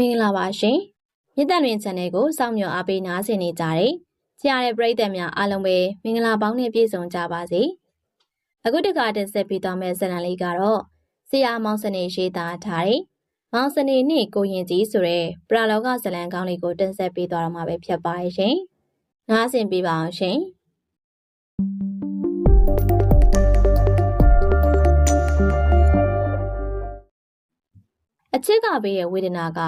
မင်္ဂလာပါရှင်မြစ်တန်တွင် channel ကိုစောင့်မျှော်အားပေးနားဆင်နေကြတဲ့ကြားရတဲ့ပရိသတ်များအားလုံးပဲမင်္ဂလာပေါင်းနဲ့ပြည့်စုံကြပါစေအခုတခါတင်ဆက်ပေးသွားမယ့်ဇာတ်လမ်းလေးကတော့ဆရာမောင်စနေရေးသားထားတဲ့မောင်စနေနှင့်ကိုရင်ကြီးဆိုတဲ့ပရာလောကဇာတ်လမ်းကောင်းလေးကိုတင်ဆက်ပေးသွားတော့မှာပဲဖြစ်ပါရဲ့ရှင်နားဆင်ပေးပါအောင်ရှင် အချစ်ကပေးရဲ့ဝေဒနာက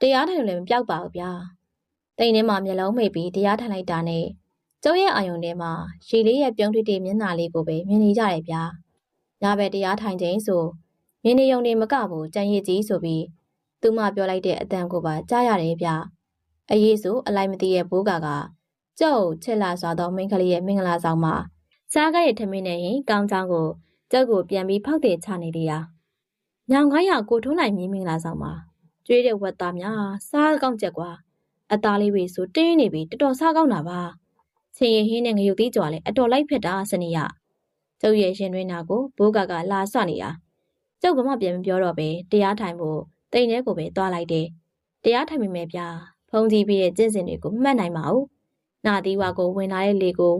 တရားထိုင်လည်းမပြောက်ပါဘူးဗျာ။တိမ်ထဲမှာမျက်လုံးမိတ်ပြီးတရားထိုင်လိုက်တာနဲ့ကျုပ်ရဲ့အာယုံထဲမှာရှည်လေးရဲ့ပြုံးထွေးတဲ့မျက်နှာလေးကိုပဲမြင်နေကြတယ်ဗျာ။ညဘက်တရားထိုင်ခြင်းဆိုမြင်နေုံနေမကဘူးကြံရည်ကြီးဆိုပြီးသူမပြောလိုက်တဲ့အတန်ကိုပါကြားရတယ်ဗျာ။အရေးဆိုအလိုက်မသိရဲ့ဘိုးကကကျုပ်ချစ်လာစွာသောမိန်းကလေးရဲ့မင်္ဂလာဆောင်မှာစားကရဲ့ထမင်းနဲ့ရင်ကောင်းချောင်းကိုကျုပ်ကိုပြန်ပြီးဖောက်တယ်ချနေလေရာ။ ညောင်ခိုင်းရကိုထုံးနိုင်မင်းမင်္ဂလာဆောင်မှာကျွေးတဲ့ဝက်သားများစားကောင်းချက်ကွာအသားလေးတွေဆိုတင်းနေပြီတော်တော်စားကောင်းတာပါချင်းရဟင်းနဲ့ငရုတ်သီးကြွားလဲအတော်လိုက်ဖက်တာစနေရကျုပ်ရဲ့ရှင်တွင်းနာကိုဘိုးကကလာဆွနေတာကျုပ်ကမှပြန်မပြောတော့ပဲတရားထိုင်ဖို့တိမ်ထဲကိုပဲသွားလိုက်တယ်တရားထိုင်မိမယ်ဗျာဖုံးကြီးပြီးရဲ့ကျင့်စဉ်တွေကိုမှတ်နိုင်ပါဦးနာသီဝါကိုဝင်လာတဲ့လေကို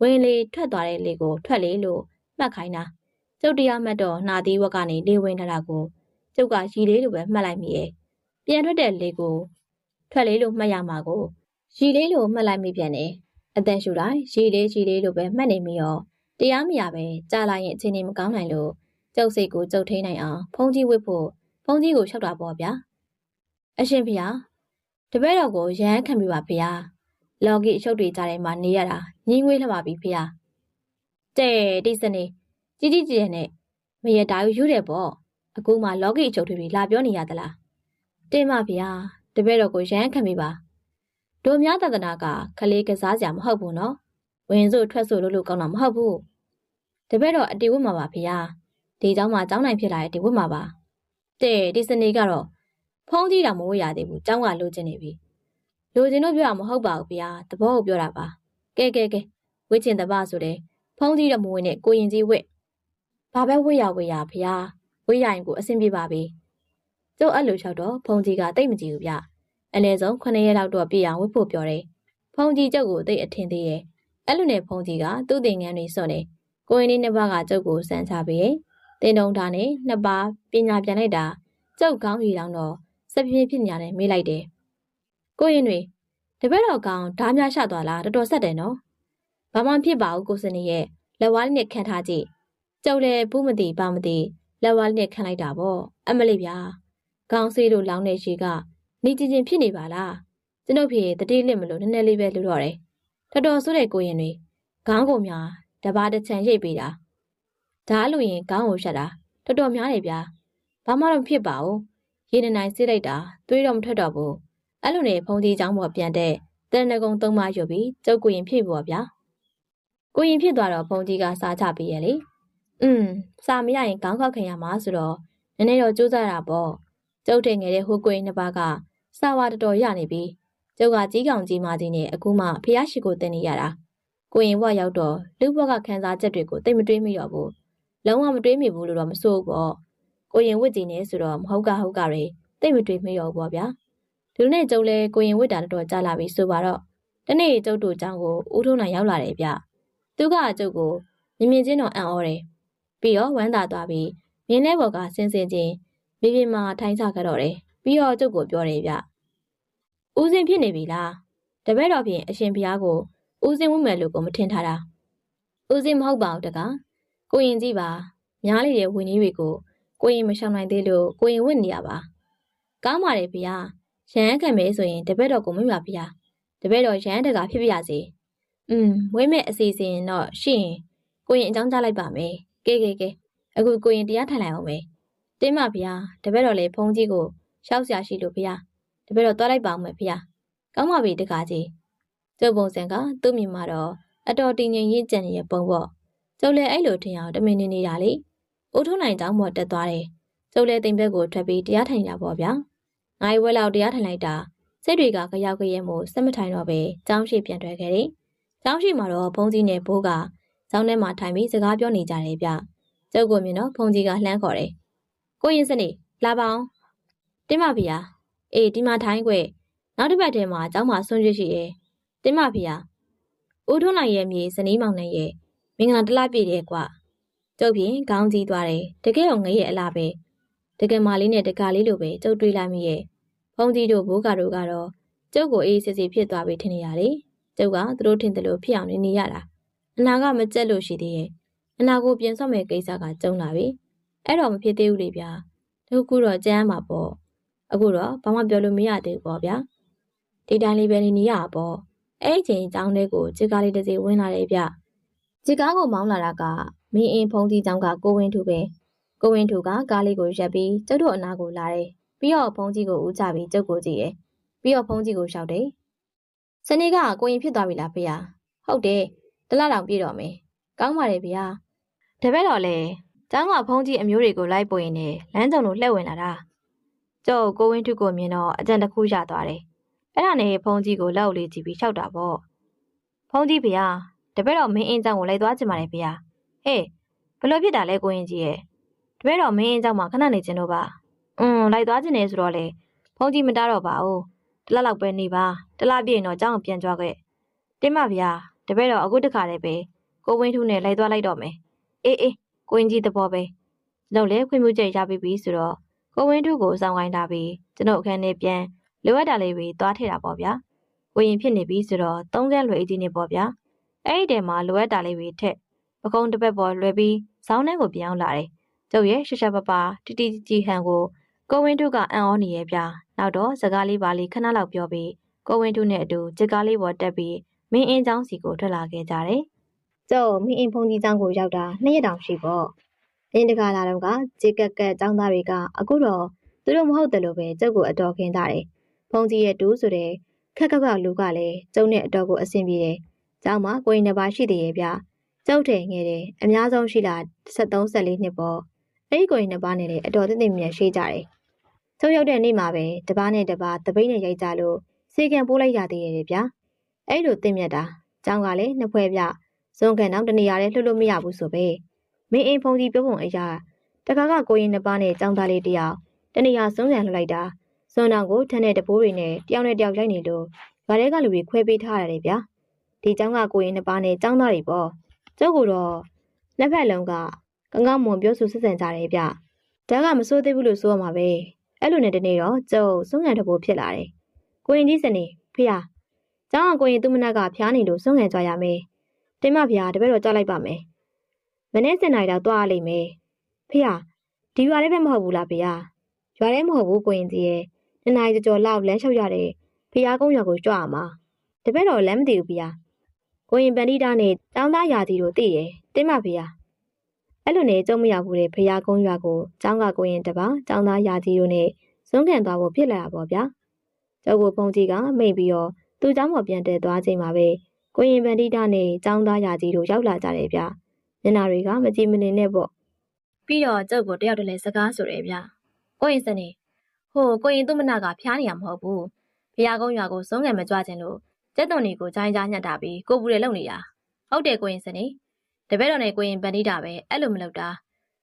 ဝင်လေထွက်သွားတဲ့လေကိုထွက်လေလို့မှတ်ခိုင်းတာ ကျုပ်တရားမှတ်တော့နာသီဝက်ကနေလေဝင်လာတာကိုကျုပ်ကရီလေးလိုပဲမှတ်လိုက်မိရဲ့ပြန်ထွက်တဲ့လေကိုထွက်လေးလို့မှတ်ရမှာကိုရီလေးလို့မှတ်လိုက်မိပြန်တယ်အတန်ရှူတိုင်းရီလေးရီလေးလို့ပဲမှတ်နေမိရောတရားမရပဲကြာလာရင်အချိန်နေမကောင်းနိုင်လို့ကျုပ်စိတ်ကိုကျုပ်ထိန်နိုင်အောင်ဖုံးကြီးဝစ်ဖို့ဖုံးကြီးကိုလျှောက်တာပေါ့ဗျာအရှင်ဖေဟာတပည့်တော်ကိုရဟန်းခံပြပါဖေဟာလော်ဂီအရှုပ်တွေကြားထဲမှာနေရတာညင်းငွေးလှပါပြီဖေဟာတဲ့တိစနေ ကြီးကြီးကျယ်နဲ့မရတာယူတယ်ပေါ့အခုမှလော်ဂီအချုပ်တွေလာပြောနေရသလားတင်ပါဗျာတပည့်တော်ကိုရမ်းခံမိပါတို့များတဒနာကခလေးကစားကြမဟုတ်ဘူးနော်ဝင်စို့ထွက်စို့လို့လို့ကောင်းတာမဟုတ်ဘူးတပည့်တော်အတီဝတ်မှာပါဗျာဒီเจ้าမှာเจ้าနိုင်ဖြစ်လာတဲ့ဒီဝတ်မှာပါတဲ့ဒီစနေကတော့ဖုံးကြီးတောင်မဝတ်ရသေးဘူးเจ้าကလိုချင်နေပြီလိုချင်လို့ပြောတာမဟုတ်ပါဘူးဗျာတဘောကိုပြောတာပါကဲကဲကဲဝတ်ချင်တပါဆိုတဲ့ဖုံးကြီးတော့မဝတ်နဲ့ကိုရင်ကြီးဝတ် ဘာပဲဝတ်ရဝတ်ရဗျာဝတ်ရရင်ကိုအဆင်ပြေပါပြီကျုပ်အဲ့လိုလျှောက်တော့ဖုန်ကြီးကတိတ်မကြည့်ဘူးဗျအနည်းဆုံး9ရက်လောက်တော့ပြည့်အောင်ဝတ်ဖို့ပြောတယ်ဖုန်ကြီးကျုပ်ကိုတိတ်အထင်သေးရဲ့အဲ့လိုနဲ့ဖုန်ကြီးကသူ့တင်ငန်းတွေစွန့်နေကိုရင်လေးနှစ်ပါးကကျုပ်ကိုစမ်းချပေးရဲ့တင်တုံထားနဲ့နှစ်ပါးပညာပြန်လိုက်တာကျုပ်ကောင်းရီတောင်တော့စပြင်းဖြစ်ညာနဲ့မေးလိုက်တယ်ကိုရင်တွေတပည့်တော်ကောင်ဓားများရှသွားလားတော်တော်ဆက်တယ်နော်ဘာမှဖြစ်ပါဘူးကိုစနေရဲ့လက်ဝါးလေးနဲ့ခံထားကြည့် ကျုပ်လည်းဘူးမသိပါမသိလက်ဝါးလေးနဲ့ခံလိုက်တာပေါ့အမလေးဗျာခေါင်းဆေးတို့လောင်းတဲ့ရေကနေကျင်ကျင်ဖြစ်နေပါလားကျွန်ုပ်ဖေတတိလစ်မလို့နည်းနည်းလေးပဲလူတော့တယ်တော်တော်ဆိုးတဲ့ကိုရင်တွေခေါင်းကုန်များတပါးတစ်ချံရိပ်ပေးတာဒါလို့ရင်ခေါင်းကိုရှက်တာတော်တော်များတယ်ဗျာဘာမှတော့ဖြစ်ပါဘူးရေနနိုင်ဆေးလိုက်တာတွေးတော့မထွက်တော့ဘူးအဲ့လိုနဲ့ဖုန်ကြီးเจ้าပေါ်ပြန်တဲ့တရဏဂုံသုံးပါယူပြီးကျုပ်ကိုရင်ဖြစ်ပေါ်ဗျာကိုရင်ဖြစ်သွားတော့ဖုန်ကြီးကစားချပေးရဲ့လေ อืมစာမရရင်ခေါင်းခေါက်ခံရမှာဆိုတော့နည်းနည်းတော့ကြိုးစားတာပေါ့ကျုပ်ထင်ငယ်တဲ့ဟိုကွေနှစ်ပါးကစာဝါတော်တော်ရနေပြီကျုပ်ကကြီးကောင်ကြီးမကြီးနဲ့အခုမှဖျားရှိကိုတင်နေရတာကိုရင်ဘွားရောက်တော့လူဘွားကခန်းစားချက်တွေကိုတိတ်မတွေးမိတော့ဘူးလုံးဝမတွေးမိဘူးလို့တော့မဆိုးပေါ့ကိုရင်ဝစ်ကြီးနေဆိုတော့မဟုတ်ကဟုတ်ကတွေတိတ်မတွေးမိတော့ဘူးပေါ့ဗျာလူနဲ့ကျုပ်လဲကိုရင်ဝစ်တာတော်တော်ကြာလာပြီဆိုပါတော့တနေ့ကျုပ်တို့အကြောင်းကိုဦးထုံးနိုင်ရောက်လာတယ်ဗျသူကအကျုပ်ကိုမြင်မြင်ချင်းတော့အံ့ဩတယ် ပြီးတော့ဝမ်းသာသွားပြီးမြင်းလဲဘော်ကစင်စင်ချင်းမိမိမှာထိုင်းချခဲ့တော့တယ်ပြီးတော့ကျုပ်ကိုပြောတယ်ဗျဦးစင်ဖြစ်နေပြီလားတပည့်တော်ဖြင့်အရှင်ဘုရားကိုဦးစင်ဝတ်မယ်လို့ကိုမထင်ထားတာဦးစင်မဟုတ်ပါဘူးတကားကိုရင်ကြည့်ပါများလေတဲ့ဝင်းကြီးတွေကိုကိုရင်မရှောင်နိုင်သေးလို့ကိုရင်ဝတ်နေရပါကောင်းပါတယ်ဘုရားရဟန်းခံမယ်ဆိုရင်တပည့်တော်ကိုမမြပါဘုရားတပည့်တော်ရဟန်းတကာဖြစ်ပြရစေอืมဝိမဲ့အစီအစဉ်တော့ရှိရင်ကိုရင်အကြောင်းကြားလိုက်ပါမယ် ကဲကဲကဲအခုကိုရင်တရားထိုင်လိုက်အောင်မယ်တင်းမဗျာတပည့်တော်လေးဖုန်းကြီးကိုရှောက်ဆရာရှိလို့ဗျာတပည့်တော်သွားလိုက်ပါအောင်မယ်ဗျာကောင်းပါပြီတကားကြီးကျုပ်ပုံစံကသူ့မြင်မှာတော့အတော်တင်ငင်ရင့်ကြံနေတဲ့ပုံပေါ့ကျုပ်လည်းအဲ့လိုထင်အောင်တမင်နေနေတာလေဦးထုံးနိုင်တောင်းပေါ်တက်သွားတယ်ကျုပ်လည်းတိမ်ဘက်ကိုထွက်ပြီးတရားထိုင်တာပေါ့ဗျာငါးဝဲလောက်တရားထိုင်လိုက်တာစိတ်တွေကကြောက်ကြရဲမို့စက်မထိုင်တော့ပဲចောင်းရှိပြန်ထွက်ခဲ့တယ်ចောင်းရှိမှာတော့ဘုံကြီးနဲ့ဘိုးက ចောင်းထဲမှာထိုင်ပြီးစကားပြောနေကြတယ်ဗျကျုပ်ကမြင်တော့ဘုံကြီးကလှမ်းခေါ်တယ်ကိုရင်စနေလာပါအောင်တင်းပါဗျာ အေးဒီမှာထိုင်းခွေနောက်တစ်ပတ်တည်းမှာအเจ้าမှာဆွန့်ကျွတ်ရှိရဲ့တင်မဖေဟာဦးထွန်းနိုင်ရဲ့မြေစနီးမောင်နှံရဲ့မင်္ဂလာတလားပြည့်တယ်ကွာကျုပ်ဖြင့်ခေါင်းကြီးသွားတယ်တကယ်တော့ငရဲ့အလားပဲတကယ်မလေးနဲ့တကားလေးလိုပဲကျုပ်တွေးလိုက်မိရဲ့ဖုံးကြီးတို့ဘိုးကတို့ကတော့ကျုပ်ကိုအေးစစ်စစ်ဖြစ်သွားပြီထင်နေရတယ်ကျုပ်ကသူတို့ထင်တယ်လို့ဖြစ်အောင်နေနေရတာ အနာကမကြက်လို့ရှိသေးရဲ့အနာကိုပြင်ဆော့မယ်ကိစ္စကကျုံလာပြီအဲ့တော့မဖြစ်သေးဘူးလေဗျာဒီခုတော့ကြမ်းမှာပေါ့အခုတော့ဘာမှပြောလို့မရသေးဘူးပေါ့ဗျာဒီတိုင်းလေးပဲနေနေရပေါ့အဲ့ဒီချိန်အကြောင်းလေးကိုခြေကားလေးတစ်စီဝင်လာတယ်ဗျခြေကားကိုမောင်းလာတာကမင်းအင်းဖုံးကြီးကျောင်းကကိုဝင်းထူပဲကိုဝင်းထူကကားလေးကိုရက်ပြီးကျုပ်တို့အနာကိုလာတယ်ပြီးတော့ဖုံးကြီးကိုဦးချပြီးကျုပ်ကိုကြည့်ရယ်ပြီးတော့ဖုံးကြီးကိုရှောက်တယ်စနေကကိုရင်ဖြစ်သွားပြီလားဖေဟာဟုတ်တယ် တလားတောင်ပြည့်တော့မယ်ကောင်းပါတယ်ဗျာတပည့်တော်လည်းကျောင်းကဖုန်းကြီးအမျိုးတွေကိုလိုက်ပွင့်နေလမ်းကြုံလိုလှည့်ဝင်လာတာကြော့ကိုဝင်းထုကိုမြင်တော့အကြံတစ်ခုရသွားတယ်အဲ့ဒါနဲ့ဖုန်းကြီးကိုလောက်လေးကြည့်ပြီးလျှောက်တာပေါ့ဖုန်းကြီးဗျာတပည့်တော်မင်းအင်းကျောင်းကိုလိုက်သွားချင်ပါတယ်ဗျာဟေးဘလို့ဖြစ်တာလဲကိုရင်ကြီးရဲ့တပည့်တော်မင်းအင်းကျောင်းမှာခဏနေချင်တော့ပါအွန်းလိုက်သွားချင်တယ်ဆိုတော့လေဖုန်းကြီးမတားတော့ပါဘူးတလားလောက်ပဲနေပါတလားပြည့်ရင်တော့ကျောင်းကိုပြန်ကြွားခဲ့တင်ပါဗျာ တပည့်တော်အခုတခါတည်းပဲကိုဝင်းထူးနဲ့လိုက်သွားလိုက်တော့မယ်အေးအေးကိုရင်ကြီးသဘောပဲကျွန်တော်လည်းခွင့်ပြုချက်ရပြီးပြီဆိုတော့ကိုဝင်းထူးကိုစောင်းခိုင်းထားပြီးကျွန်တော်အခန်းထဲပြန်လိုအပ်တာလေးတွေသွားထည့်တာပေါ့ဗျာကိုရင်ဖြစ်နေပြီဆိုတော့သုံးကန်းလွယ်အကြီးနေပေါ့ဗျာအဲ့ဒီတဲမှာလိုအပ်တာလေးတွေထက်ပကုံးတစ်ပတ်ပေါ်လွယ်ပြီးဇောင်းထဲကိုပြောင်းလာတယ်ကျုပ်ရဲ့ရှက်ရှက်ပပတီတီကြည်ဟန်ကိုကိုဝင်းထူးကအံ့ဩနေရဲ့ဗျာနောက်တော့စကားလေးပါလေးခဏလောက်ပြောပြီးကိုဝင်းထူးနဲ့အတူဂျက်ကားလေးပေါ်တက်ပြီး မင်းအင်းချောင်းစီကိုထွက်လာခဲ့ကြတယ်ကျုပ်မင်းအင်းဖုန်ကြီးချောင်းကိုရောက်တာနှစ်ရက်တောင်ရှိပေါ့အင်းတကာလာတော့ကဂျက်ကက်ကက်ចောင်းသားတွေကအခုတော့သူတို့မဟုတ်တယ်လို့ပဲကျုပ်ကိုအတော်ခင်းတာတယ်ဖုန်ကြီးရဲ့တူးဆိုတဲ့ခက်ခက်ခက်လူကလည်းကျုံနဲ့အတော်ကိုအဆင်ပြေတယ်။ကျောင်းမှာကိုရင်တစ်ပါးရှိသေးရဲ့ဗျ။ကျုပ်တယ်ငယ်တယ်အများဆုံးရှိတာ73 14နှစ်ပေါ့။အဲ့ဒီကိုရင်တစ်ပါးနဲ့လည်းအတော်တသိမြတ်ရှိကြတယ်။ကျုပ်ရောက်တဲ့နေ့မှာပဲတစ်ပါးနဲ့တစ်ပါးတပိတ်နဲ့ရိုက်ကြလို့စေကံပိုးလိုက်ရသေးရဲ့ဗျာ။ အဲ့လိုတင့်မြတ်တာကျောင်းကလည်းနှစ်ဖွဲပြဇွန်ကန်နောက်တနေရာလဲလှုပ်လို့မရဘူးဆိုပဲမင်းအိမ်ဖုန်ကြီးပြောပုံအရာတကားကကိုရင်နှစ်ပါးနဲ့ကျောင်းသားလေးတယောက်တနေရာဆုံးဆန်လှလိုက်တာဇွန်တော်ကိုထန်းတဲ့တပိုးတွေနဲ့တယောက်နဲ့တယောက်ရိုက်နေလို့ဗားထဲကလူတွေခွဲပေးထားရတယ်ဗျာဒီကျောင်းကကိုရင်နှစ်ပါးနဲ့ကျောင်းသားတွေပေါ့ကျုပ်ကတော့လက်ဖက်လုံးကကငေါမွန်ပြောဆိုဆက်ဆံကြတယ်ဗျဒါကမစိုးသေးဘူးလို့ဆိုရမှာပဲအဲ့လိုနဲ့တနေ့တော့ကျုပ်ဆုံးဆန်တပိုးဖြစ်လာတယ်ကိုရင်ကြီးစနေဖေဟာ ။ကျောင်းအောင်ကိုရင်သူ့မနက်ကဖျားနေလို့ဆုံးခံကြရမယ်။တင်မဖျားတပည့်တော်ကြားလိုက်ပါမယ်။မနေ့စင်နိုင်တော့သွားလိမ့်မယ်။ဖျားဒီရွာလည်းပဲမဟုတ်ဘူးလားဖျား။ရွာလည်းမဟုတ်ဘူးကိုရင်ကြီးရဲ့။နှစ်နာရီကြော်လောက်လမ်းလျှောက်ရတဲ့ဖျားကုန်းရွာကိုကြွရမှာ။တပည့်တော်လမ်းမသိဘူးဖျား။ကိုရင်ပန္တိတာနဲ့တောင်းသားရာကြီးတို့သိရဲ့။တင်မဖျား။အဲ့လိုနဲ့ကြုံမရဘူးတဲ့ဖျားကုန်းရွာကိုကျောင်းကကိုရင်တပောင်းကျောင်းသားရာကြီးတို့နဲ့ဇွန်းခံသွားဖို့ဖြစ်လာတာပေါ့ဗျာ။ကျောက်ကိုဖုန်ကြီးကမိတ်ပြီးတော့ သူ့เจ้าမော်ပြန်တဲသွားချိန်မှာပဲကိုရင်ပန္တိတာနဲ့ကျောင်းသားရာကြီးတို့ရောက်လာကြတယ်ဗျာမျက်နှာတွေကမကြည်မနေနဲ့ပေါ့ပြီးတော့ကျုပ်ကိုတယောက်တည်းလဲစကားဆိုတယ်ဗျာကိုရင်စနေဟိုကိုရင်သူ့မနာကဖျားနေရမဟုတ်ဘူးဖျားကုန်းရွာကိုစုံငံမကြွခြင်းလို့ကျက်သွန်တွေကိုဂျိုင်းကြားညက်တာပြီးကိုပူတယ်လုံနေတာဟုတ်တယ်ကိုရင်စနေတပည့်တော်နဲ့ကိုရင်ဗန်ဒီတာပဲအဲ့လိုမလုပ်တာ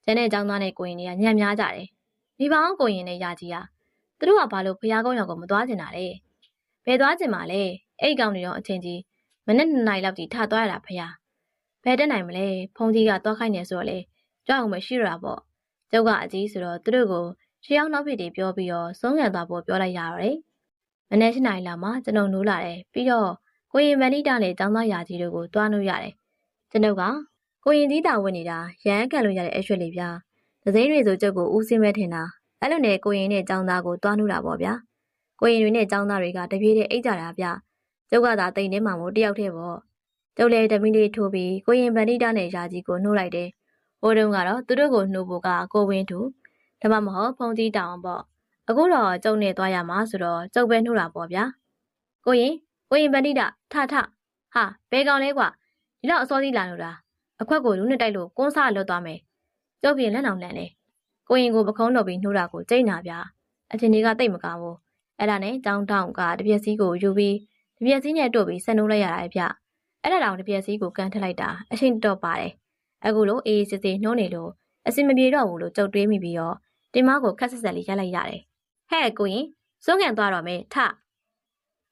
ကျန်တဲ့ចောင်းသားနဲ့ကိုရင်တွေကညံ့များကြတယ်မိဘအောင်ကိုရင်နဲ့ယာကြီးကသူတို့ကဘာလို့ဖျားကုန်းရွာကိုမသွားကျင်တာလဲ ဘယ်သွားကျင်မှာလဲအဲ့ကောင်တွေတော့အချင်းကြီးမနေ့နှစ်နိုင်လောက်ကြီးထသွားရတာဖျားဘယ်တက်နိုင်မလဲဖုန်ကြီးကသွားခိုင်းနေဆိုတော့လေကြောက်အောင်မရှိရတာပေါ့ကျုပ်ကအကြီးဆိုတော့သူတို့ကိုရှေးအောင်နောက်ဖြစ်တွေပြောပြီးတော့ဆုံးခံသွားဖို့ပြောလိုက်ရပါတယ်မနေ့၈နိုင်လာမှကျွန်တော်နိုးလာတယ်ပြီးတော့ကိုရင်မန်နီတာနဲ့ចောင်းသားယာကြီးတို့ကိုတွားလို့ရတယ်ကျွန်ုပ်ကကိုရင်ကြီးတာဝင်နေတာရမ်းကန်လို့ရတဲ့အရွှေလေးပြဒစိမ့်တွေဆိုကျုပ်ကိုဦးစင်းမဲ့ထင်တာအဲ့လိုနဲ့ကိုရင်နဲ့ចောင်းသားကိုတွားလို့တာပေါ့ဗျာ ကိုရင်တွေနဲ့ចောင်းသားတွေကတပြေးတဲ့အိတ်ကြတာဗျကျုပ်ကသာတိန်ထဲမှာမို့တယောက်တည်းပေါ့ကျုပ်လည်းတမီလေးထိုးပြီးကိုရင်ဗန်နီတာနဲ့ယာကြီးကိုနှိုးလိုက်တယ်ဟိုတုန်းကတော့သူတို့ကိုနှိုးဖို့ကကိုဝင်းသူဒါမှမဟုတ်ဖုန်ကြီးတောင်ပေါ့အခုတော့ကျုံနေသွားရမှာဆိုတော့ကျုပ်ပဲနှုတ်တာပေါ့ဗျာကိုရင်ကိုရင်ပဏိတထထဟာဘဲကောင်လဲကွာဒီတော့အစောကြီးလာလို့လားအခွက်ကိုလူနဲ့တိုက်လို့ကွန်းစားလွတ်သွားမယ်ကျုပ်ပြင်လက်အောင်လန့်လေကိုရင်ကိုပခုံးတော်ပြီးနှုတ်တာကိုကြိတ်နာဗျာအချင်းတွေကတိတ်မကားဘူး အဲ့ဒါနဲ့ចောင်းတောင်ကတပြက်စီးကိုယူပြီးတပြက်စီးနဲ့တို့ပြီးဆက်နှိုးလိုက်ရတာဗျအဲ့ဒါတောင်တပြက်စီးကိုကန်ထလိုက်တာအချင်းတော့ပါတယ်အခုလိုအေးစစ်စစ်နှိုးနေလို့အစင်မပြေတော့ဘူးလို့ကြုတ်တွေးမိပြီးတော့တင်မကိုခက်ဆက်ဆက်လေးရိုက်လိုက်ရတယ်ဟဲ့ကိုရင်စိုးငံသွားတော့မယ်ထ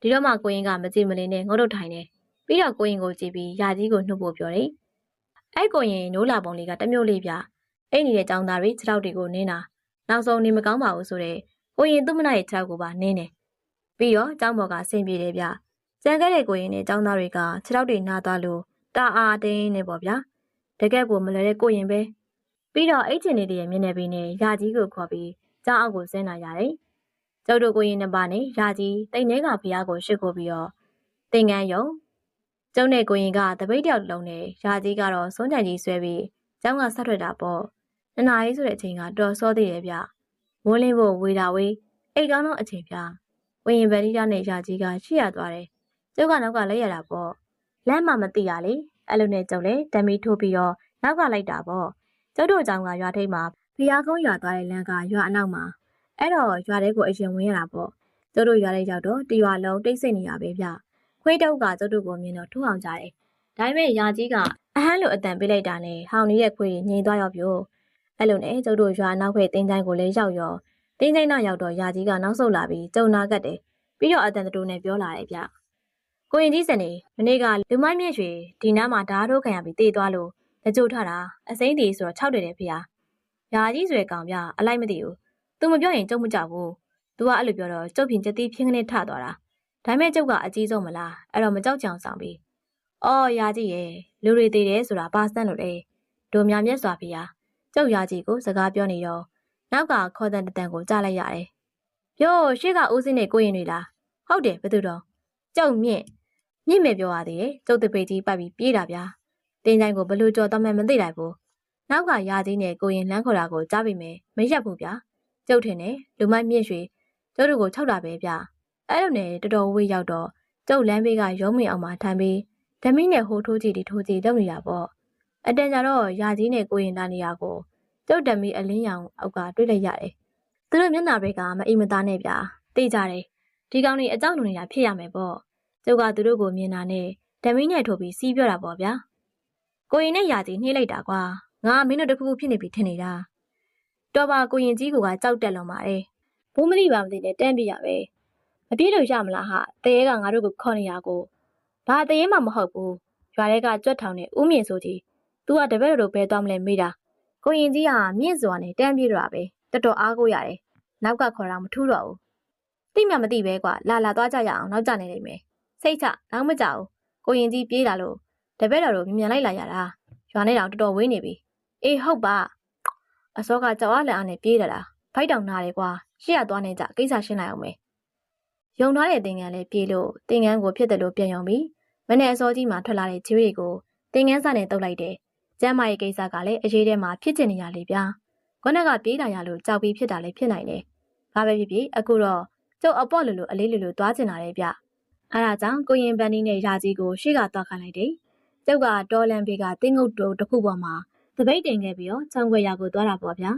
ဒီတော့မှကိုရင်ကမကြည့်မလင်းနဲ့ငုတ်တုတ်ထိုင်နေပြီးတော့ကိုရင်ကိုကြည့်ပြီးယာကြီးကိုနှုတ်ဖို့ပြောတယ်အဲ့ကိုရင်နိုးလာပုံလေးကတမျိုးလေးပြအဲ့နေတဲ့ចောင်းသားတွေခြေထောက်တွေကိုနင်းတာနောက်ဆုံးနေမကောင်းပါဘူးဆိုတော့ ကိုရင်သူ့မနာရဲ့ခြေထောက်ကိုပါနင်းတယ်ပြီးတော့ចောင်းဘော်ကဆင်ပြေတယ်ဗျကြံခဲ့တဲ့ကိုရင်နဲ့ចောင်းသားတွေကခြေထောက်တွေနာသွားလို့တအားတင်းနေပေါ့ဗျာတကက်ကိုမလွယ်တဲ့ကိုရင်ပဲပြီးတော့အိတ်ချင်နေတဲ့မျက်နှာပြီးနဲ့ယာကြီးကိုခေါ်ပြီးကျောင်းအောက်ကိုဆင်းလာရတယ်ကျုပ်တို့ကိုရင်နှစ်ပါးနဲ့ယာကြီးတိတ်နှဲကဖျားကိုရှစ်ကိုပြီးတော့တင်ငန်းယုံကျုံနဲ့ကိုရင်ကတပိတ်တယောက်လုံးနဲ့ယာကြီးကတော့စွန့်ကြံကြီးဆွဲပြီးကျောင်းကဆက်ထွက်တာပေါ့နနာရေးဆိုတဲ့အချိန်ကတော်စောသေးတယ်ဗျ ဝန်းလင်းဖို့ဝေတာဝေးအိတ်ကောင်းတော့အချိန်ပြဝရင်ဗန်ဒီတာနဲ့ယာကြီးကရှေ့ရသွားတယ်ကျုပ်ကနောက်ကလဲရတာပေါ့လမ်းမှမသိရလေအဲ့လိုနဲ့ကျုပ်လည်းဓမီထိုးပြီးတော့နောက်ကလိုက်တာပေါ့ကျုပ်တို့အကြောင်းကရွာထိပ်မှာဖျားကုန်းရွာသွားတဲ့လမ်းကရွာအနောက်မှာအဲ့တော့ရွာထဲကိုအရင်ဝင်ရတာပေါ့ကျုပ်တို့ရွာထဲရောက်တော့တရွာလုံးတိတ်ဆိတ်နေရပဲဗျခွေးတုပ်ကကျုပ်တို့ကိုမြင်တော့ထူအောင်ကြတယ်ဒါပေမဲ့ယာကြီးကအဟမ်းလိုအတန်ပေးလိုက်တာနဲ့ဟောင်နေတဲ့ခွေးငြိမ်သွားရောပြို့ အဲ့လိုနဲ့ကျုပ်တို့ရွာနောက်ဖက်တင်းချိုင်းကိုလည်းရောက်ရောတင်းချိုင်းနောက်ရောက်တော့ယာကြီးကနောက်ဆုတ်လာပြီးကျုံနာကတ်တယ်ပြီးတော့အတန်တူနဲ့ပြောလာတယ်ဗျကိုရင်ကြီးစနေမနေ့ကလူမိုင်းမြင့်ရွှေဒီနားမှာဓာတ်ထိုးခံရပြီးတေးသွားလို့တကြိုထတာအစိမ့်တီဆိုတော့6တယ်တဲ့ဖေဟာယာကြီးဆွဲကောင်ပြအလိုက်မသိဘူး तू မပြောရင်ကျုပ်မကြောက်ဘူး तू ကအဲ့လိုပြောတော့ကျုပ်ဖြင့်ကြတိဖြင်းကနေထသွားတာဒါပေမဲ့ကျုပ်ကအကြီးဆုံးမလားအဲ့တော့မကြောက်ကြအောင်ဆောင်ပြီးအော်ယာကြီးရဲ့လူတွေသေးတယ်ဆိုတာပါစမ်းလို့လေတို့များမြတ်စွာဘုရား ကျုပ်ယာကြီးကိုစကားပြောနေတော့နောက်ကခေါ်တဲ့တန်ကိုကြားလိုက်ရတယ်ပြောရှေ့ကဦးစင်းနဲ့ကိုရင်တွေလားဟုတ်တယ်ဘယ်သူတော့ကျုပ်မြင့်မြင့်မယ်ပြောရသေးတယ်ကျုပ်တပေကြီးပတ်ပြီးပြေးတာဗျာတင်းချိုင်းကိုဘလို့ကြော်တော့မှမသိလိုက်ဘူးနောက်ကရာကြီးနဲ့ကိုရင်လမ်းခေါ်တာကိုကြားပြီမယ်မရက်ဘူးဗျာကျုပ်ထင်တယ်လူမိုက်မြင့်ရွှေကျုပ်တို့ကိုခြောက်တာပဲဗျာအဲ့လိုနဲ့တော်တော်ဝေးရောက်တော့ကျုပ်လမ်းဘေးကရုံးမင်အောင်မှာထိုင်ပြီးဓမီနဲ့ဟိုထိုးကြည့်ဒီထိုးကြည့်လုပ်နေတာပေါ့ အတန်ကြတော့ရာကြီးနဲ့ကိုရင်လာနေရကိုကျုပ်ဓမီအလင်းရောင်အောက်ကတွေ့လိုက်ရတယ်သူတို့မျက်နှာတွေကမအိမ်မသားနဲ့ဗျာသိကြတယ်ဒီကောင်တွေအကြောက်လုံနေတာဖြစ်ရမယ်ပေါ့ကျုပ်ကသူတို့ကိုမြင်တာနဲ့ဓမီနဲ့ထိုးပြီးစီးပြောတာပေါ့ဗျာကိုရင်နဲ့ယာကြီးနှိမ့်လိုက်တာကွာငါမင်းတို့တခုခုဖြစ်နေပြီထင်နေတာတော်ပါကိုရင်ကြီးကကြောက်တက်လွန်ပါတယ်ဘိုးမသိပါမသိနဲ့တန်းပြရပဲမပြေလို့ရမလားဟာတရေကငါတို့ကိုခေါ်နေရကိုဘာတရေမှမဟုတ်ဘူးရွာထဲကကြွက်ထောင်နဲ့ဥမြင့်ဆိုကြီး तू ကတပည့်တော်တို့ဘဲသွားမလဲမေးတာကိုရင်ကြီးကမြင့်စွာနဲ့တန်းပြေတော့ပဲတော်တော်အားကိုရတယ်နောက်ကခေါ်တာမထူးတော့ဘူးတိမှမသိပဲကွာလာလာသွားကြရအောင်နောက်ကျနေလိမ့်မယ်စိတ်ချနောက်မကြဘူးကိုရင်ကြီးပြေးလာလို့တပည့်တော်တို့မြင်မြန်လိုက်လာရတာရွာနဲ့တောင်တော်တော်ဝေးနေပြီအေးဟုတ်ပါအစောကကြောက်အားလန့်အားနဲ့ပြေးလာတာဖိုက်တောင်နာတယ်ကွာရှေ့ရသွားနေကြကိစ္စရှင်းလိုက်အောင်မယ်ယုံထားတဲ့တင်ငန်းလေးပြေးလို့တင်ငန်းကိုဖြစ်တယ်လို့ပြန်ယုံပြီးမနေ့အစောကြီးမှထွက်လာတဲ့ချီးတွေကိုတင်ငန်းစနဲ့တုတ်လိုက်တယ် ကျမ်းမာရေးကိစ္စကလည်းအရေးထဲမှာဖြစ်ချင်နေရလေဗျာခုနကပြေးလာရလို့ကြောက်ပြီးဖြစ်တာလည်းဖြစ်နိုင်တယ်ဘာပဲဖြစ်ဖြစ်အခုတော့ကျုပ်အပေါ့လိုလိုအလေးလိုလိုသွားကျင်လာတယ်ဗျအဲဒါကြောင့်ကိုရင်ပန်းနီးနဲ့ယာကြီးကိုရှေ့ကသွားခိုင်းလိုက်တယ်ကျုပ်ကဒေါ်လန်ဘေကတင်းငုတ်တိုတစ်ခုပေါ်မှာတပိတ်တင်ခဲ့ပြီးတော့ခြုံခွေရာကိုသွားတာပေါ့ဗျာ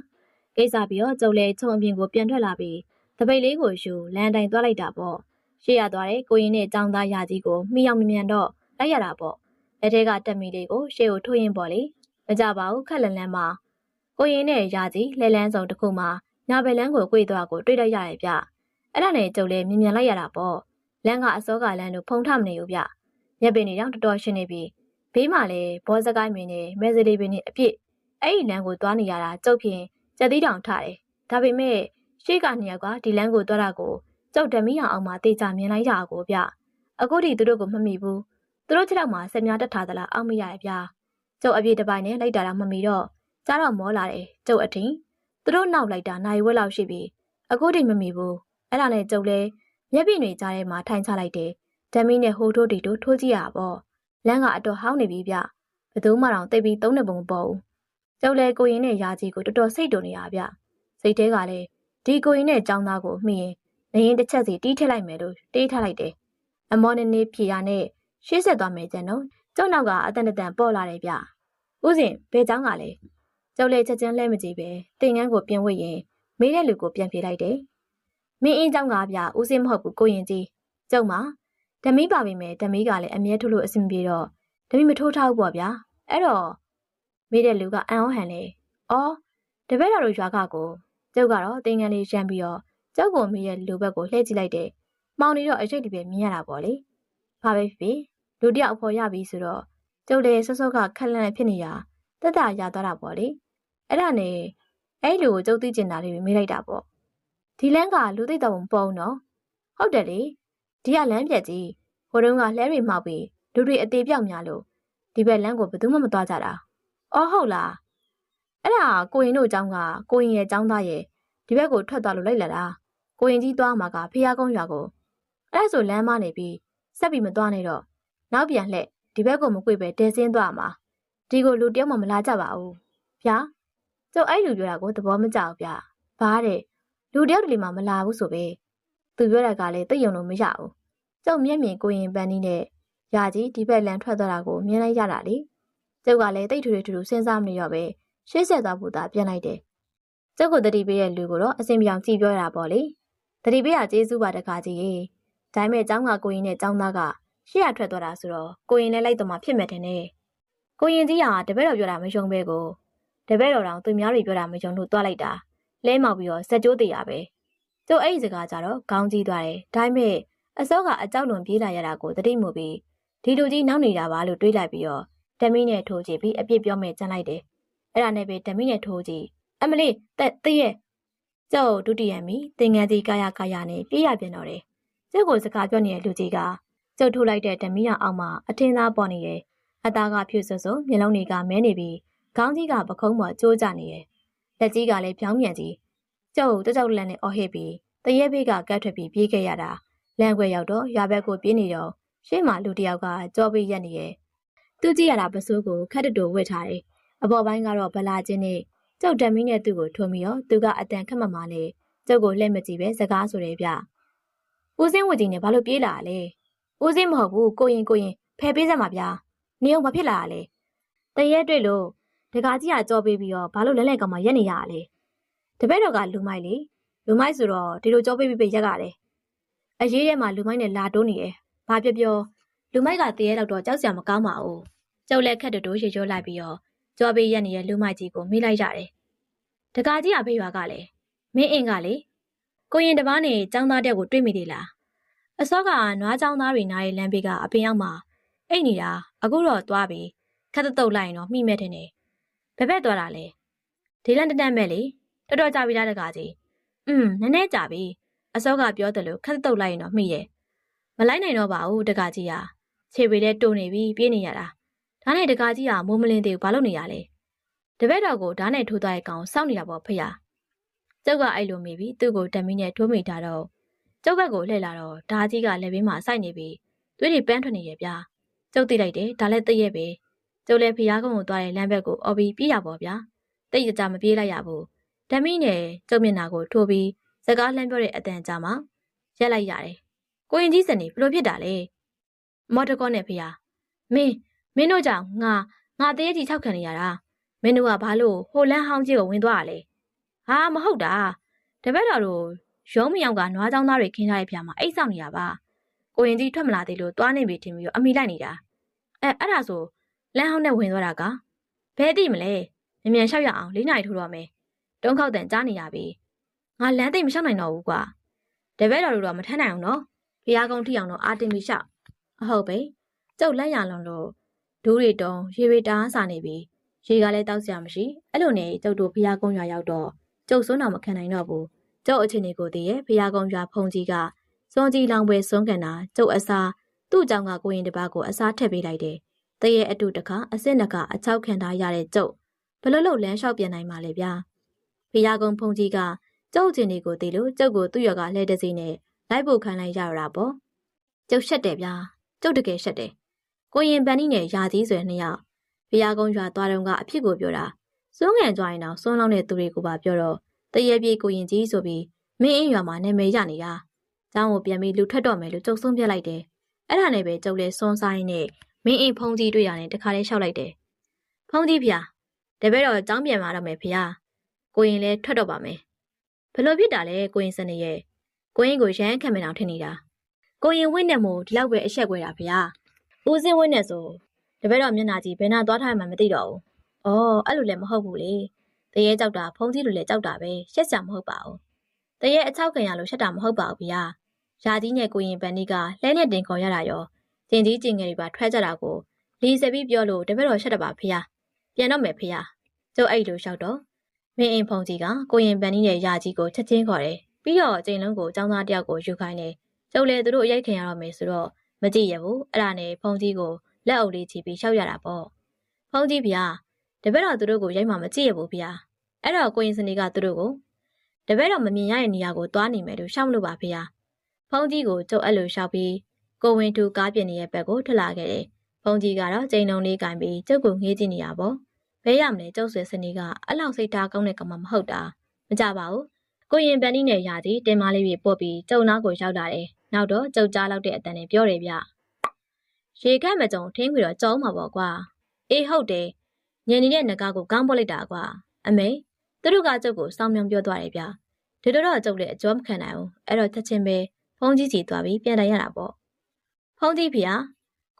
ကိစ္စပြီးတော့ကျုပ်လည်းခြုံအပြင်ကိုပြန်ထွက်လာပြီးတပိတ်လေးကိုယူလန်တိုင်သွားလိုက်တာပေါ့ရှေ့ရသွားတဲ့ကိုရင်နဲ့ចောင်းသားယာကြီးကိုမိအောင်မမြန်တော့လိုက်ရတာပေါ့ လက်ထဲကတက်မီလေးကိုရှေ့ကိုထိုးရင်ပေါ့လေမကြပါဘူးခက်လန်လန်းမှာကိုရင်နဲ့ယာကြီးလဲလန်းစုံတစ်ခုမှာညာဘက်လန်းကိုကိုွေသွားကိုတွေ့လိုက်ရရဲ့ဗျအဲ့ဒါနဲ့ကျုပ်လည်းမြင်မြန်လိုက်ရတာပေါ့လန်းကအစောကလန်းတို့ဖုံထမနေဘူးဗျရက်ပင်နေတော့တော်တော်ရှင်းနေပြီဘေးမှာလည်းဘောစကိုင်းမင်းနဲ့မဲစလေးပင်နဲ့အပြစ်အဲ့ဒီလမ်းကိုသွားနေရတာကျုပ်ဖြင့်ကြက်သီးတောင်ထတယ်ဒါပေမဲ့ရှေ့ကနှစ်ယောက်ကဒီလမ်းကိုသွားတာကိုကျုပ်ဓမီအောင်အောင်မှတေချာမြင်လိုက်ရကိုဗျအခုထိသူတို့ကိုမမိဘူး သူတို့ခြေထောက်မှာဆက်များတက်ထားသလားအောက်မရရဲ့ဗျာကျုပ်အပြေတစ်ပိုင်းနဲ့လိုက်တာတော့မမီတော့ကြားတော့မောလာတယ်ကျုပ်အထင်သူတို့နောက်လိုက်တာနိုင်ဝက်လောက်ရှိပြီအခုထိမမီဘူးအဲ့ဒါနဲ့ကျုပ်လဲမျက်ပြင်းတွေကြားထဲမှာထိုင်ချလိုက်တယ်ဓမီနဲ့ဟိုးထိုးတီတို့ထိုးကြည့်ရပါပေါ့လမ်းကအတော်ဟောင်းနေပြီဗျဘယ်သူမှတော့တိတ်ပြီးသုံးနေပုံမပေါ်ဘူးကျုပ်လဲကိုရင်နဲ့ယာကြီးကိုတော်တော်စိတ်တုန်နေရဗျစိတ်ထဲကလည်းဒီကိုရင်နဲ့ចောင်းသားကိုမှီရင်နေရင်တစ်ချက်စီတီးထည့်လိုက်မယ်လို့တေးထားလိုက်တယ်အမောနေနေဖြေရနဲ့ ရှေ့ဆက်သွားမယ်ကျန်တော့ကျုပ်နောက်ကအတန်တန်ပေါ်လာတယ်ဗျဥစဉ်ဘဲเจ้าကလည်းကျုပ်လဲချက်ချင်းလဲမကြည့်ပဲတင်ငန်းကိုပြင်ဝစ်ရင်မေးတဲ့လူကိုပြန်ပြေးလိုက်တယ်မင်းအင်းเจ้าကဗျဥစဉ်မဟုတ်ဘူးကိုရင်ကြီးကျုပ်မှာဓမီပါပြီမယ်ဓမီကလည်းအမြဲထိုးလို့အဆင်ပြေတော့ဓမီမထိုးထားဘူးပေါ့ဗျာအဲ့တော့မေးတဲ့လူကအံ့ဩဟန်လေအော်တပည့်တော်တို့ရွာကကိုကျုပ်ကတော့တင်ငန်းလေးရမ်းပြီးတော့ ကျောက်ကိုမေးရဲ့လူဘက်ကိုလှည့်ကြည့်လိုက်တယ်။မောင်နေတော့အကျိတ်ဒီပဲမြင်ရတာပေါ့လေ။ ဘာပဲဖြစ်ဖြစ်လူတယောက်အဖော်ရပြီဆိုတော့ကျုပ်လည်းစောစောကခက်လန့်ဖြစ်နေတာတက်တာရသွားတာပေါ့လေ။အဲ့ဒါနဲ့အဲ့လူကိုကျုပ်သိကျင်တာလေးပဲမေးလိုက်တာပေါ့။ဒီလန်းကလူသိတော့မပေါ့နော်။ဟုတ်တယ်လေ။ဒီကလမ်းပြက်ကြီးဟိုတုန်းကလှဲတွေမှောက်ပြီးလူတွေအသေးပြောက်များလို့ဒီဘက်လမ်းကိုဘယ်သူမှမသွားကြတာ။အော်ဟုတ်လား။အဲ့ဒါကိုရင်တို့အကြောင်းကကိုရင်ရဲ့အကြောင်းသားရဲ့ဒီဘက်ကိုထွက်သွားလို့လိုက်လာတာ။ကိုရင်ကြီးသွားမှာကဖះကုန်းရွာကိုအဲ့ဒါဆိုလမ်းမနေပြီး ဆက်ပြီးမသွားနဲ့တော့နောက်ပြန်လှည့်ဒီဘက်ကိုမကွေ့ပဲတဲဆင်းသွားမှာဒီကိုလူတယောက်မှမလာကြပါဘူးဗျာကျုပ်အဲ့လူပြောတာကိုသဘောမကျဘူးဗျာဘာတဲ့လူတယောက်တလေမှမလာဘူးဆိုပဲသူပြောတာကလည်းတိတ်ယုံလို့မရဘူးကျုပ်မျက်မြင်ကိုရင်ပန်းနီးနဲ့ရာကြီးဒီဘက်လန်ထွက်သွားတာကိုမြင်လိုက်ရတာလေကျုပ်ကလည်းတိတ်ထူထူထူစဉ်းစားမနေတော့ပဲရှေ့ဆက်သွားဖို့သာပြန်လိုက်တယ်ကျုပ်ကိုတတိပေးရဲ့လူကိုတော့အစင်ပြောင်ကြည့်ပြောတာပေါ့လေတတိပေးကကျေးဇူးပါတခါကြီးရေ ။ဒါပေမဲ့ကျောင်းကကိုရင်နဲ့ကျောင်းသားကရှေ့ရထွက်သွားတာဆိုတော့ကိုရင်လည်းလိုက်တော့မှဖြစ်မဲ့တယ်နဲ့။ကိုရင်ကြီးကတပည့်တော်ပြောတာမယုံပဲကိုတပည့်တော်တောင်သူများတွေပြောတာမယုံလို့သွားလိုက်တာလဲမောက်ပြီးတော့ဇက်ကျိုးတရားပဲ။သူအဲ့ဒီစကားကြတော့ခေါင်းကြီးသွားတယ်။ဒါပေမဲ့အစောကအကြောက်လွန်ပြေးလာရတာကိုတတိမှုပြီးဒီလူကြီးနောက်နေတာပါလို့တွေးလိုက်ပြီးတော့ဓမီနဲ့ထိုးကြည့်ပြီးအပြစ်ပြောမယ်ကြမ်းလိုက်တယ်။အဲ့ဒါနဲ့ပဲဓမီနဲ့ထိုးကြည့်အမလေးတက်တည့်ရဲ့ကျောက်ဒုတိယမီသင်္ကန်းစီကာယကာယနဲ့ပြည့်ရပြန်တော့တယ် ကျုပ်ကိုစကားပြောနေတဲ့လူကြီးကကျုပ်ထုတ်လိုက်တဲ့ဓမီရအောင်မှအထင်းသားပေါ်နေရဲ့အသားကဖြူဆွဆွမျက်လုံးတွေကမဲနေပြီးခေါင်းကြီးကပခုံးပေါ်ကျိုးကျနေရဲ့လက်ကြီးကလည်းပြောင်းပြန်ကြီးကျုပ်တကြောက်လန့်နဲ့အော်ဟစ်ပြီးတရဲဘေးကကတ်ထွက်ပြီးပြေးခဲ့ရတာလမ်းခွဲရောက်တော့ရွာဘက်ကိုပြေးနေတော့ရှေ့မှာလူတယောက်ကကြောပေးရက်နေရဲ့သူကြည့်ရတာပစိုးကိုခက်တတူဝစ်ထားတယ်အပေါ်ပိုင်းကတော့ဗလာချင်းနဲ့ကျုပ်ဓမီနဲ့သူ့ကိုထုံပြီးတော့သူကအတန်ခက်မမနဲ့ကျုပ်ကိုလှည့်မကြည့်ပဲစကားဆိုတယ်ဗျ ဦးစင်းဝကြီးနဲ့ဘာလို့ပြေးလာလဲဦးစင်းမဟုတ်ဘူးကိုရင်ကိုရင်ဖယ်ပေးစမ်းပါဗျာနေအောင်မဖြစ်လာရလဲတရဲတွေ့လို့ဒကာကြီးကကြောပေးပြီးတော့ဘာလို့လဲလဲကောင်မရက်နေရလဲတပည့်တော်ကလူမိုက်လေလူမိုက်ဆိုတော့ဒီလိုကြောပေးပြီးပဲရက်ရတယ်အရေးထဲမှာလူမိုက်နဲ့လာတိုးနေတယ်ဘာပြောပြောလူမိုက်ကတရဲတော့တော့ကြောက်စရာမကောင်းပါဘူးကြောက်လက်ခက်တူရေချိုးလိုက်ပြီးတော့ကြောပေးရက်နေတဲ့လူမိုက်ကြီးကိုမိလိုက်ရတယ်ဒကာကြီးကဖေးရွာကလည်းမင်းအင်ကလေ ကိုရင်တပားနဲ့ចောင်းသားတက်ကိုတွေ့မိသေးလားအစောကနွားចောင်းသားတွေနားရဲ့လမ်းဘေးကအပင်ရောက်မှာအိတ်နေတာအခုတော့သွားပြီခက်တုတ်လိုက်ရင်တော့မိမဲ့တယ်နေဘယ်ဘက်သွားတာလဲဒေလန်တနက်မဲ့လေတော်တော်ကြာပြီလားတကားကြီးอืมနည်းနည်းကြာပြီအစောကပြောတယ်လို့ခက်တုတ်လိုက်ရင်တော့မိရဲ့မလိုက်နိုင်တော့ပါဘူးတကားကြီးဟာခြေပေတဲ့တုံနေပြီပြေးနေရတာဒါနဲ့တကားကြီးဟာမိုးမလင်းသေးဘူးဘာလို့နေရလဲတပည့်တော်ကိုဓာတ်နဲ့ထိုးသွားတဲ့ကောင်စောင့်နေတာပေါ့ဖေဟာ ကျုပ်ကအဲ့လိုမိပြီသူ့ကိုတမီနဲ့ထိုးမိထားတော့ကျုပ်ဘက်ကိုလှည့်လာတော့ဓာကြီးကလက်ဘေးမှာစိုက်နေပြီသွေးတွေပန်းထွက်နေရဲ့ဗျာကျုပ်သိလိုက်တယ်ဒါလည်းသိရဲ့ပဲကျုပ်လည်းဖျားကုန်းကိုသွားတဲ့လမ်းဘက်ကိုအော်ပြီးပြေးရပါဗျာတိတ်ကြကြမပြေးလိုက်ရဘူးဓမီနဲ့ကျုပ်မျက်နှာကိုထိုးပြီးစကားလှမ်းပြောတဲ့အတန်ကြာမှရက်လိုက်ရတယ်ကိုရင်ကြီးစနေဘလို့ဖြစ်တာလဲမော်တကောနဲ့ဖျားမင်းမင်းတို့ကြောင့်ငါငါတရေကြီးထောက်ခံနေရတာမင်းတို့ကဘာလို့ဟိုလန်းဟောင်းကြီးကိုဝင်သွားရလဲ ဟာမဟုတ်တာတပည့်တော်တို့ရုံးမယောင်ကနွားချောင်းသားတွေခင်းထားတဲ့ဖျားမှာအိတ်ဆောင်နေရပါကိုရင်ကြီးထွက်မလာသေးလို့သွားနေပြီထင်ပြီးတော့အမိလိုက်နေတာအဲအဲ့ဒါဆိုလမ်းဟောင်းနဲ့ဝင်သွားတာကဘယ်သိမလဲမြန်မြန်လျှောက်ရအောင်လေးနိုင်ထိုးတော့မယ်တုံးခောက်တန်ကြားနေရပြီငါလမ်းသိမ့်မလျှောက်နိုင်တော့ဘူးကွာတပည့်တော်တို့တော့မထမ်းနိုင်အောင်နော်ဘုရားကုန်းထိအောင်တော့အာတင်ပြီးလျှောက်အဟုတ်ပဲကျုပ်လက်ရလွန်လို့ဒိုးတွေတုံးရေတွေတားစာနေပြီရေကလည်းတောက်စရာမရှိအဲ့လိုနဲ့ကျုပ်တို့ဘုရားကုန်းရွာရောက်တော့ ကျုပ်စွန်းတော်မခံနိုင်တော့ဘူးကျုပ်အချင်းတွေကိုတည်းရဲ့ဖျားကုန်းရွာဖုန်ကြီးကစွန်ကြီးလောင်ပွဲစွန်းကန်တာကျုပ်အစားသူ့အကြောင်းကကိုရင်တပားကိုအစားထည့်ပေးလိုက်တယ်တရဲ့အတူတခါအစစ်နကအချောက်ခံထားရတဲ့ကျုပ်ဘလို့လို့လမ်းလျှောက်ပြန်နိုင်မှာလဲဗျာဖျားကုန်းဖုန်ကြီးကကျုပ်ချင်းတွေကိုတီလို့ကျုပ်ကိုသူ့ရွာကလှဲတစီနဲ့လိုက်ဖို့ခံလိုက်ရတာပေါ့ကျုပ်ရှက်တယ်ဗျာကျုပ်တကယ်ရှက်တယ်ကိုရင်ပန်နီနဲ့ယာကြီးဆွဲနှစ်ယောက်ဖျားကုန်းရွာသွားတော့ကအဖြစ်ကိုပြောတာ စွန်းငန်ကြွိုင်းတော့စွန်းလောင်းတဲ့သူတွေကိုပါပြောတော့တရေပြေကိုရင်ကြီးဆိုပြီးမင်းအင်းရွာမှာနာမည်ရနေတာ။ကျောင်းကိုပြန်ပြီးလူထွက်တော့မယ်လို့ကြုံဆုံးပြလိုက်တယ်။အဲ့ဒါနဲ့ပဲကျုပ်လဲစွန်းဆိုင်နဲ့မင်းအင်းဖုံးကြီးတွေ့ရတယ်တခါလေးလျှောက်လိုက်တယ်။ဖုံးကြီးဖျားတပည့်တော်ကျောင်းပြန်มาတော့မယ်ဖျား။ကိုရင်လဲထွက်တော့ပါမယ်။ဘလို့ဖြစ်တာလဲကိုရင်စနေရဲ့ကိုရင်ကိုရမ်းခံမအောင်ထင်နေတာ။ကိုရင်ဝင့်နဲ့မို့ဒီလောက်ပဲအဆက်ခွဲတာဖျား။ဦးစင်းဝင့်နဲ့ဆိုတပည့်တော်မျက်နှာကြီးဘယ်နာသွားထားမှမသိတော့ဘူး။ အော်အဲ့လိုလည်းမဟုတ်ဘူးလေ။တရေကြောက်တာဖုံးကြီးလိုလည်းကြောက်တာပဲရှက်စရာမဟုတ်ပါဘူးတရက်အချောက်ခံရလို့ရှက်တာမဟုတ်ပါဘူးဗျာယာကြီးနဲ့ကိုရင်ပန်နီကလဲနဲ့တင်ခေါ်ရတာရောကျင်ကြီးကျင်ငယ်တွေပါထွက်ကြတာကိုလီစပြီးပြောလို့တပည့်တော်ရှက်တပါဖေ။ပြန်တော့မယ်ဖေ။ကျုပ်အဲ့လိုလျှောက်တော့မင်းအိမ်ဖုန်ကြီးကကိုရင်ပန်နီနဲ့ယာကြီးကိုချက်ချင်းခေါ်တယ်။ပြီးတော့ကျိန်လုံးကိုចောင်းသားတယောက်ကိုယူခိုင်းတယ်။ကျုပ်လည်းသူတို့အရိုက်ခံရတော့မယ်ဆိုတော့မကြည့်ရဘူး။အဲ့ဒါနဲ့ဖုန်ကြီးကိုလက်အုပ်လေးချီပြီးရှောက်ရတာပေါ့။ဖုန်ကြီးဗျာ တပည့်တော်သူတို့ကိုရိုက်မှမကြည့်ရဘူးဗျာ။အဲ့တော့ကိုရင်စနေကသူတို့ကိုတပည့်တော်မမြင်ရတဲ့နေရာကိုသွားနေမယ်လို့ရှောက်မလို့ပါဖေ။ဖုန်ကြီးကိုကျုပ်အဲ့လိုရှောက်ပြီးကိုဝင်တူကားပြင်းနေတဲ့ဘက်ကိုထွက်လာခဲ့တယ်။ဖုန်ကြီးကတော့ကျိန်လုံးလေးကင်ပြီးကျုပ်ကိုငေးကြည့်နေရပေါ့။ဘဲရမလဲကျုပ်ဆွေစနေကအလောက်စိတ်ထားကောင်းတဲ့ကောင်မမဟုတ်တာ။မကြပါဘူး။ကိုရင်ပန်နီနဲ့ရာကြီးတင်မားလေးတွေပို့ပြီးကျုံနာကိုရောက်လာတယ်။နောက်တော့ကျုပ်ကြားလောက်တဲ့အတန်နဲ့ပြောတယ်ဗျ။ရေကက်မကြုံထင်းပြီးတော့ကြောင်းမှာပေါ့ကွာ။အေးဟုတ်တယ်။ ညင်နေတဲ့ငကားကိုကောင်းပွက်လိုက်တာကွာ။အမေသူတို့ကကျုပ်ကိုစောင်းမြောင်ပြောသွားတယ်ဗျ။ဒီတော့တော့ကျုပ်လည်းအကျော်မခံနိုင်ဘူး။အဲ့တော့ချက်ချင်းပဲဖုန်းကြီးစီသွားပြီးပြန်လိုက်ရတာပေါ့။ဖုန်းကြီးဖေဟာ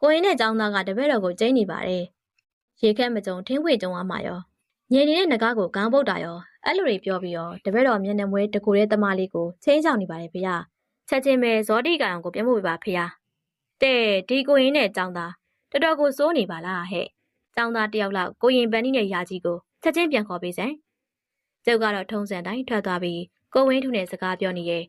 ကိုရင်နဲ့ចောင်းသားကတပည့်တော်ကိုကျိန်းနေပါတယ်။ရေခက်မကြုံထင်းဝေကြုံသွားမှာရော။ညင်နေတဲ့ငကားကိုကောင်းပုတ်တာရောအဲ့လိုတွေပြောပြီးတော့တပည့်တော်မျက်နှာမွေးတကူတဲ့တမလေးကိုချင်းချောင်နေပါတယ်ဖေ။ချက်ချင်းပဲဇောတိကောင်ကိုပြန်ဖို့ပြပါဖေ။တဲ့ဒီကိုရင်နဲ့ចောင်းသားတော်တော်ကိုစိုးနေပါလားဟဲ့။ ចောင်းသားတယောက်လောက်ကိုရင်ပန်းနီနဲ့ယာကြီးကိုချက်ချင်းပြန်ခေါ်ပေးစမ်း။ကျုပ်ကတော့ထုံးစံတိုင်းထွက်သွားပြီးကိုဝင်းထုနဲ့စကားပြောနေရဲ့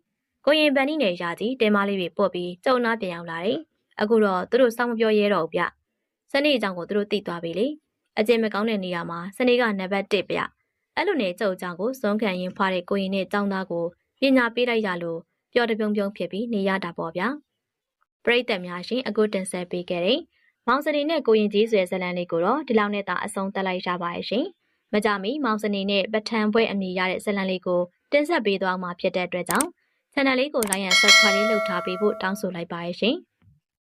ကိုရင်ပန်နီနဲ့ယာကြီးတဲမလေးတွေပို့ပြီးကျုံနာပြန်ရောက်လာတယ်။အခုတော့သူတို့စောင့်မပြောရဲတော့ဘူးဗျ။စနေအကြောင်းကိုသူတို့သိသွားပြီလေ။အကျင့်မကောင်းတဲ့နေရာမှာစနေကနံပါတ်1ဗျ။အဲ့လိုနဲ့ကျုပ်အကြောင်းကိုစွန့်ခံရင်ဖွားတဲ့ကိုရင်နဲ့ចောင်းသားကိုပညာပေးလိုက်ရလို့ပျော်တပြုံပြုံဖြစ်ပြီးနေရတာပေါ့ဗျာ။ပရိသတ်များရှင်အခုတင်ဆက်ပေးခဲ့တဲ့ မောင်စနေနဲ့ကိုရင်ကြီးဆွဲဇလန်လေးကိုတော့ဒီလောက်နဲ့သာအဆုံးသတ်လိုက်ရပါရဲ့ရှင်။မကြမီမောင်စနေနဲ့ပထန်ပွဲအမည်ရတဲ့ဇလန်လေးကိုတင်ဆက်ပေးသွားမှာဖြစ်တဲ့အတွက်ကြောင့် channel လေးကို like and subscribe လုပ်ထားပေးဖို့တောင်းဆိုလိုက်ပါရရှင်။